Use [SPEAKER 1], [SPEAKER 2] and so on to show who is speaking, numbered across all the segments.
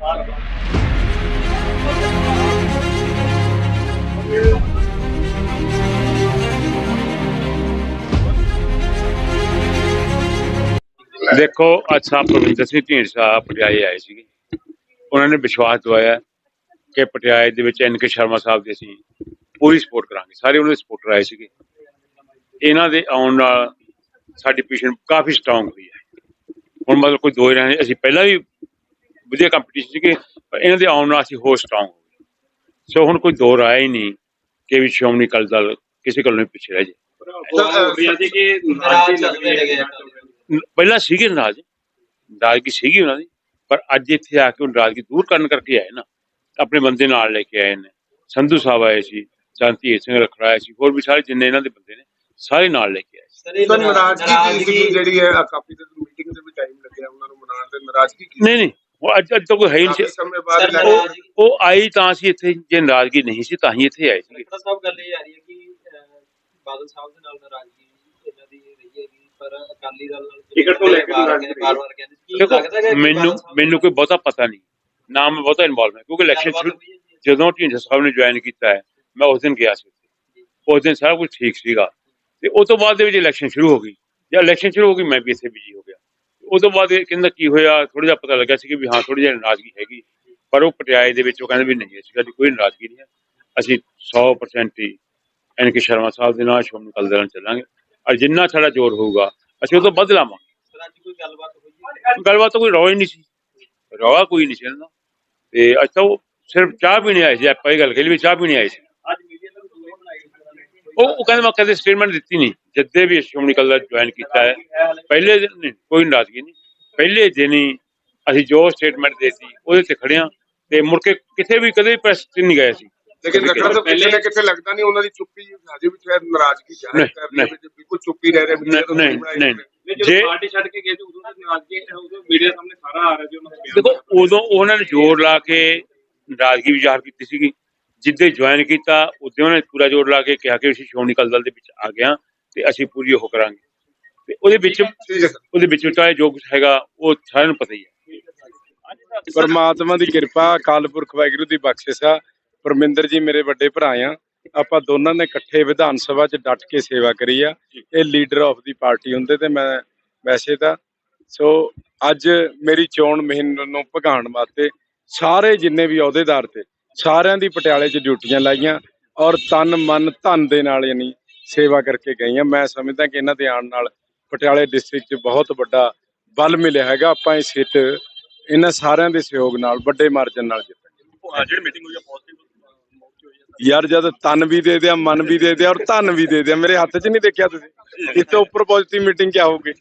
[SPEAKER 1] ਦੇਖੋ ਅੱਜ ਪ੍ਰਵਿੰਦਰ ਸਿੰਘ ਢੀਂਡਸਾ ਪਟਿਆਲੇ ਆਏ ਸੀਗੇ। ਉਹਨਾਂ ਨੇ ਵਿਸ਼ਵਾਸ ਦਵਾਇਆ ਕਿ ਪਟਿਆਲੇ ਦੇ ਵਿੱਚ ਐਨ ਕੇ ਸ਼ਰਮਾ ਸਾਹਿਬ ਦੀ ਅਸੀਂ ਪੂਰੀ ਸਪੋਰਟ ਕਰਾਂਗੇ। ਸਾਰੇ ਉਹਨਾਂ ਦੇ ਸਪੋਰਟਰ ਆਏ ਸੀਗੇ। ਇਹਨਾਂ ਦੇ ਆਉਣ ਨਾਲ ਸਾਡੀ ਪੋਜੀਸ਼ਨ ਕਾਫੀ ਸਟਰੋਂਗ ਹੋਈ ਹੈ। ਹੁਣ ਮਤਲਬ ਕੋਈ ਦੋ ਹੀ ਅਸੀਂ ਪਹਿਲਾਂ ਵੀ ਵਧੀਆ ਕੰਪੀਟੀਸ਼ਨ ਸੀਗੇ ਪਰ ਇਹਨਾਂ ਦੇ ਆਉਣ ਨਾਲ ਅਸੀਂ ਹੋਰ ਸਟਰੋਂਗ ਹੋ ਗਏ। ਸੋ ਹੁਣ ਕੋਈ ਦੋ ਰਾਏ ਹੀ ਨਹੀਂ ਕਿ ਵੀ ਸ਼੍ਰੋਮਣੀ ਅਕਾਲੀ ਦਲ ਕਿਸੇ ਕੋਲ ਨਹੀਂ ਪਿੱਛੇ ਰਹਿ ਜੇ। ਪਹਿਲਾਂ ਸੀਗੇ ਨਾਰਾਜ਼ ਨਾਰਾਜ਼ਗੀ ਸੀਗੀ ਉਹਨਾਂ ਦੀ ਪਰ ਅੱਜ ਇੱਥੇ ਆ ਕੇ ਉਹ ਨਾਰਾਜ਼ਗੀ ਦੂਰ ਕਰਨ ਕਰਕੇ ਆਏ ਨਾ ਆਪਣੇ ਬੰਦੇ ਨਾਲ ਲੈ ਕੇ ਆਏ ਨੇ। ਸੰਧੂ ਸਾਹਿਬ ਆਏ ਸੀ ਸ਼ਾਂਤੀ ਸਿੰਘ ਰਖੜਾ ਆਏ ਸੀ ਹੋਰ ਵੀ ਸਾਰੇ ਜਿੰਨੇ ਇਹਨਾਂ ਦੇ ਬੰਦੇ ਨੇ ਸਾਰੇ ਨਾਲ ਲੈ ਕੇ ਆਏ ਸੀ।
[SPEAKER 2] ਨਾਰਾਜ਼ਗੀ ਜਿਹੜੀ ਹੈ? ਅਕਾਲੀ ਦਲ ਮੀਟਿੰਗ ਦੇ ਵਿੱਚ ਟਾਈਮ ਲੱਗਿਆ ਉਹਨਾਂ ਨੂੰ ਮਨਾਉਣ ਦੇ ਨਾਰਾਜ਼ਗੀ ਕੀ
[SPEAKER 1] ਨਹੀਂ ਨਹੀਂ ਉਹ ਅੱਜ ਅੱਜ ਤਾਂ ਕੋਈ ਹੈ ਹੀ ਨਹੀਂ
[SPEAKER 2] ਕਾਫੀ
[SPEAKER 1] ਸੀ
[SPEAKER 2] ਸਮੇਂ ਬਾਅਦ
[SPEAKER 3] ਸਰ,
[SPEAKER 2] ਲੈ-
[SPEAKER 3] ਨਾਰਾਜ਼ਗੀ-
[SPEAKER 1] ਉਹ ਉਹ ਆਈ ਤਾਂ ਸੀ ਇੱਥੇ ਜੇ ਨਾਰਾਜ਼ਗੀ ਨਹੀਂ ਸੀ ਤਾਂ ਹੀ ਇੱਥੇ ਆਏ ਸੀ
[SPEAKER 3] ਡਾਕਟਰ ਸਾਹਿਬ ਗੱਲ ਇਹ ਆ ਰਹੀ ਹੈ ਕਿ ਅਹ, ਬਾਦਲ ਸਾਹਿਬ ਦੇ ਨਾਲ ਨਾਰਾਜ਼ਗੀ ਇਹਨਾਂ ਦੀ ਰਹੀ ਹੈਗੀ ਪਰ ਅਕਾਲੀ ਦਲ ਨਾਲ
[SPEAKER 2] ਟਿਕਟ ਤੋਂ ਲੈ ਕੇ
[SPEAKER 3] ਬਾਰ-
[SPEAKER 2] ਨਾਰਾਜ਼ਗੀ ਰਹੀ।
[SPEAKER 3] ਬਾਰ-ਬਾਰ ਕਹਿੰਦੇ ਸੀ। ਕੀ ਲੱਗਦਾ ਹੈ
[SPEAKER 1] ਦੇਖੋ
[SPEAKER 3] ਕਿ
[SPEAKER 1] ਮੈਨੂੰ
[SPEAKER 3] ਬਾਦਲ ਸਾਹਿਬ
[SPEAKER 1] ਮੈਨੂੰ ਕੋਈ ਬਹੁਤਾ ਪਤਾ ਨਹੀਂ ਨਾ ਮੈਂ ਬਹੁਤਾ ਇਨਵੋਲਵ ਹੈ ਕਿਉਂਕਿ ਇਲੈਕਸ਼ਨ
[SPEAKER 3] ਗੱਲਬਾਤ
[SPEAKER 1] ਸ਼ੁਰੂ
[SPEAKER 3] ਹੋਈ ਹੈ ਜੀ।
[SPEAKER 1] ਜਦੋਂ ਢੀਂਡਸਾ ਸਾਹਿਬ ਨੇ ਜੁਆਇਨ ਕੀਤਾ ਹੈ ਮੈਂ ਉਸ ਦਿਨ ਗਿਆ ਸੀ ਉੱਥੇ ਉਸ ਦਿਨ ਸਾਰਾ ਕੁਝ ਠੀਕ ਸੀਗਾ ਤੇ ਉਸ ਤੋਂ ਬਾਅਦ ਦੇ ਵਿੱਚ ਇਲੈਕਸ਼ਨ ਸ਼ੁਰੂ ਹੋ ਗਈ ਜਦ ਇਲੈਕਸ਼ਨ ਸ਼ੁਰੂ ਹੋ ਗਈ ਮੈਂ ਵੀ ਇੱਥੇ ਬਿਜ਼ੀ ਹੋ ਗਿਆ ਉਸ ਤੋਂ ਬਾਅਦ ਇਹ ਕਹਿੰਦਾ ਕੀ ਹੋਇਆ ਥੋੜਾ ਜਿਹਾ ਪਤਾ ਲੱਗਾ ਸੀ ਕਿ ਵੀ ਹਾਂ ਥੋੜੀ ਜਿਹੀ ਨਾਰਾਜ਼ਗੀ ਹੈਗੀ। ਪਰ ਉਹ ਪਟਿਆਲੇ ਦੇ ਵਿੱਚ ਉਹ ਕਹਿੰਦੇ ਵੀ ਨਹੀਂ ਅਸੀਂ ਸਾਡੀ ਕੋਈ ਨਾਰਾਜ਼ਗੀ ਨਹੀਂ ਹੈ। ਅਸੀਂ 100% ਹੀ ਐਨ ਕੇ ਸ਼ਰਮਾ ਸਾਹਿਬ ਦੇ ਨਾਲ ਸ਼ੋਮ ਕਲ ਦੇ ਨਾਲ ਚੱਲਾਂਗੇ। ਔਰ ਜਿੰਨਾ ਸਾਡਾ ਜ਼ੋਰ ਹੋਊਗਾ, ਅਸੀਂ ਉਹ ਤੋਂ ਵੱਧ ਲਾਵਾਂਗੇ।
[SPEAKER 3] ਗੱਲਬਾਤ ਹੋਈ
[SPEAKER 1] ਕੋਈ ਰੌਲਾ ਹੀ ਨਹੀਂ ਸੀ। ਰੌਲਾ ਕੋਈ ਨਹੀਂ ਸੀ ਇਹਨਾਂ ਦਾ। ਤੇ ਅੱਜ ਤਾਂ ਉਹ ਸਿਰਫ ਚਾਹ ਪੀਣੇ ਆਏ ਸੀ, ਆਪਾਂ ਇਹ ਗੱਲ ਕਹੀ ਵੀ ਚਾਹ ਪੀਣੇ ਆਏ ਸੀ
[SPEAKER 3] ਅੱਜ ਮੀਡੀਆ ਨੂੰ ਦੂਰੋਂ ਬਣਾਈ
[SPEAKER 1] ਉਹ ਉਹ ਕਹਿੰਦੇ ਮੈਂ ਕਦੇ ਸਟੇਟਮੈਂਟ ਦਿੱਤੀ ਨਹੀਂ। ਜਦੇ ਵੀ ਸ਼੍ਰੋਮਣੀ ਅਕਾਲੀ ਦਲ ਜੁਆਇਨ ਕੀਤਾ ਹੈ ਪਹਿਲੇ ਦਿਨ ਨਹੀਂ, ਕੋਈ ਨਾਰਾਜ਼ਗੀ ਨਹੀਂ। ਪਹਿਲੇ ਦਿਨ ਹੀ ਅਸੀਂ ਜੋ ਸਟੇਟਮੈਂਟ ਦੇਤੀ ਉਹਦੇ ਤੇ ਖੜਿਆ ਤੇ ਮੁੜ ਕੇ ਕਿਤੇ ਵੀ ਕਦੇ ਪ੍ਰੈਸ ਤੇ ਨਹੀਂ ਗਏ ਸੀ
[SPEAKER 2] ਲੇਕਿਨ ਲੱਕੜ ਤੋਂ ਕਿਤੇ ਨਾ ਕਿਤੇ ਲੱਗਦਾ ਨਹੀਂ ਉਹਨਾਂ ਦੀ ਚੁੱਪੀ ਹਜੇ ਵੀ ਸ਼ਾਇਦ ਨਾਰਾਜ਼ਗੀ ਜ਼ਾਹਿਰ
[SPEAKER 1] ਨਹੀਂ,
[SPEAKER 2] ਕਰ ਰਹੀ ਹੈ
[SPEAKER 1] ਨਹੀਂ।
[SPEAKER 2] ਵੀ ਬਿਲਕੁਲ ਚੁੱਪੀ ਰਹਿ ਰਹੇ
[SPEAKER 1] ਨਹੀਂ ਨਹੀਂ ਨਹੀਂ। ਜੇ
[SPEAKER 4] ਪਾਰਟੀ ਛੱਡ ਕੇ ਗਏ ਤੇ ਉਦੋਂ ਤੱਕ ਨਾਰਾਜ਼ਗੀ ਉਦੋਂ ਮੀਡੀਆ ਸਾਹਮਣੇ ਸਾਰਾ ਆ ਰਿਹਾ ਜੀ ਉਹਨਾਂ ਦਾ
[SPEAKER 1] ਦੇਖੋ ਉਦੋਂ ਉਹਨਾਂ ਨੇ ਜ਼ੋਰ ਲਾ ਕੇ ਨਾਰਾਜ਼ਗੀ ਵੀ ਜ਼ਾਹਰ ਕੀਤੀ ਸੀਗੀ। ਜਿੱਦੇ ਜੁਆਇਨ ਕੀਤਾ ਉਦੋਂ ਉਹਨੇ ਪੂਰਾ ਜ਼ੋਰ ਲਾ ਕੇ ਕਿਹਾ ਕਿ ਅਸੀਂ ਸ਼੍ਰੋਮਣੀ ਅਕਾਲੀ ਦਲ ਦੇ ਵਿੱਚ ਆ ਗਿਆ ਤੇ ਅਸੀਂ ਪੂਰੀ ਉਹ ਕਰਾਂਗੇ। ਤੇ ਉਹਦੇ ਵਿੱਚ ਉਹਦੇ ਵਿੱਚ ਚਾਹੇ ਜੋ ਕੁਝ ਹੈਗਾ ਉਹ ਸਾਰਿਆਂ ਨੂੰ ਪਤਾ ਹੀ ਹੈ।
[SPEAKER 5] ਪਰਮਾਤਮਾ ਦੀ ਕਿਰਪਾ ਅਕਾਲ ਪੁਰਖ ਵਾਹਿਗੁਰੂ ਦੀ ਬਖਸ਼ਿਸ਼ ਆ। ਪਰਮਿੰਦਰ ਜੀ ਮੇਰੇ ਵੱਡੇ ਭਰਾ ਆ। ਆਪਾਂ ਦੋਨਾਂ ਨੇ ਇਕੱਠੇ ਵਿਧਾਨ ਸਭਾ 'ਚ ਡਟ ਕੇ ਸੇਵਾ ਕਰੀ ਆ। ਇਹ ਲੀਡਰ ਆਫ ਦੀ ਪਾਰਟੀ ਹੁੰਦੇ ਤੇ ਮੈਂ ਵੈਸੇ ਤਾਂ ਸੋ ਅੱਜ ਮੇਰੀ ਚੋਣ ਮੁਹਿੰਮ ਨੂੰ ਭਗਾਉਣ ਵਾਸਤੇ ਸਾਰੇ ਜਿੰਨੇ ਵੀ ਅਹੁਦੇਦਾਰ ਤੇ ਸਾਰਿਆਂ ਦੀ ਪਟਿਆਲੇ 'ਚ ਡਿਊਟੀਆਂ ਲਾਈਆਂ ਔਰ ਤਨ ਮਨ ਧਨ ਦੇ ਨਾਲ ਯਾਨੀ ਸੇਵਾ ਕਰਕੇ ਗਈਆਂ। ਮੈਂ ਸਮਝਦਾ ਕਿ ਇਹਨਾਂ ਦੇ ਆਉਣ ਨਾਲ ਪਟਿਆਲੇ ਡਿਸਟ੍ਰਿਕਟ 'ਚ ਬਹੁਤ ਵੱਡਾ ਬਲ ਮਿਲਿਆ ਹੈਗਾ। ਆਪਾਂ ਇਹ ਸੀਟ ਇਹਨਾਂ ਸਾਰਿਆਂ ਦੇ ਸਹਿਯੋਗ ਨਾਲ ਵੱਡੇ ਮਾਰਜਨ ਨਾਲ ਜਿੱਤਾਂਗੇ।
[SPEAKER 4] ਜਿਹੜੀ ਮੀਟਿੰਗ ਹੋਈ ਆ ਪੋਜ਼ਿਟਿਵ
[SPEAKER 5] ਯਾਰ ਜਦ ਤਨ ਵੀ ਦੇ ਦਿਆ ਮਨ ਵੀ ਦੇ ਦਿਆ ਔਰ ਧਨ ਵੀ ਦੇ ਦਿਆ ਮੇਰੇ ਹੱਥ 'ਚ ਨਹੀਂ ਦੇਖਿਆ ਤੁਸੀਂ? ਇਸ ਤੋਂ ਉੱਪਰ ਪੋਜ਼ਿਟਿਵ ਮੀਟਿੰਗ ਕੀ ਹੋਊਗੀ?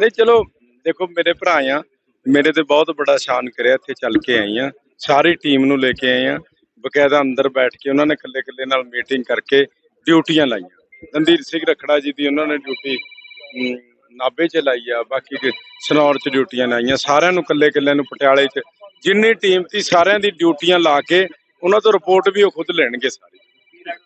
[SPEAKER 5] ਨਹੀਂ ਚਲੋ ਦੇਖੋ ਮੇਰੇ ਭਰਾ ਆ। ਮੇਰੇ ਤੇ ਬਹੁਤ ਬੜਾ ਸ਼ਾਨ ਕਰਿਆ ਇੱਥੇ ਚੱਲ ਕੇ ਆਈ ਆ ਸਾਰੀ ਟੀਮ ਨੂੰ ਲੈ ਕੇ ਆਏ ਆ ਬਕਾਇਦਾ ਅੰਦਰ ਬੈਠ ਕੇ ਉਹਨਾਂ ਨੇ ਇਕੱਲੇ ਇਕੱਲੇ ਨਾਲ ਮੀਟਿੰਗ ਕਰਕੇ ਡਿਊਟੀਆਂ ਲਾਈਆਂ। ਰਣਧੀਰ ਸਿੰਘ ਰਖੜਾ ਜੀ ਦੀ ਉਹਨਾਂ ਨੇ ਡਿਊਟੀ ਅਮ, ਨਾਭੇ 'ਚ ਲਾਈ ਆ ਬਾਕੀ ਦੇ ਸਨੌਰ 'ਚ ਡਿਊਟੀਆਂ ਲਾਈਆਂ। ਸਾਰਿਆਂ ਨੂੰ ਇਕੱਲੇ ਇਕੱਲੇ ਨੂੰ ਪਟਿਆਲੇ 'ਚ। ਜਿੰਨੀ ਟੀਮ ਸੀ ਸਾਰਿਆਂ ਦੀ ਡਿਊਟੀਆਂ ਲਾ ਕੇ ਉਹਨਾਂ ਤੋਂ ਰਿਪੋਰਟ ਵੀ ਉਹ ਖੁਦ ਲੈਣਗੇ ਸਾਰੇ।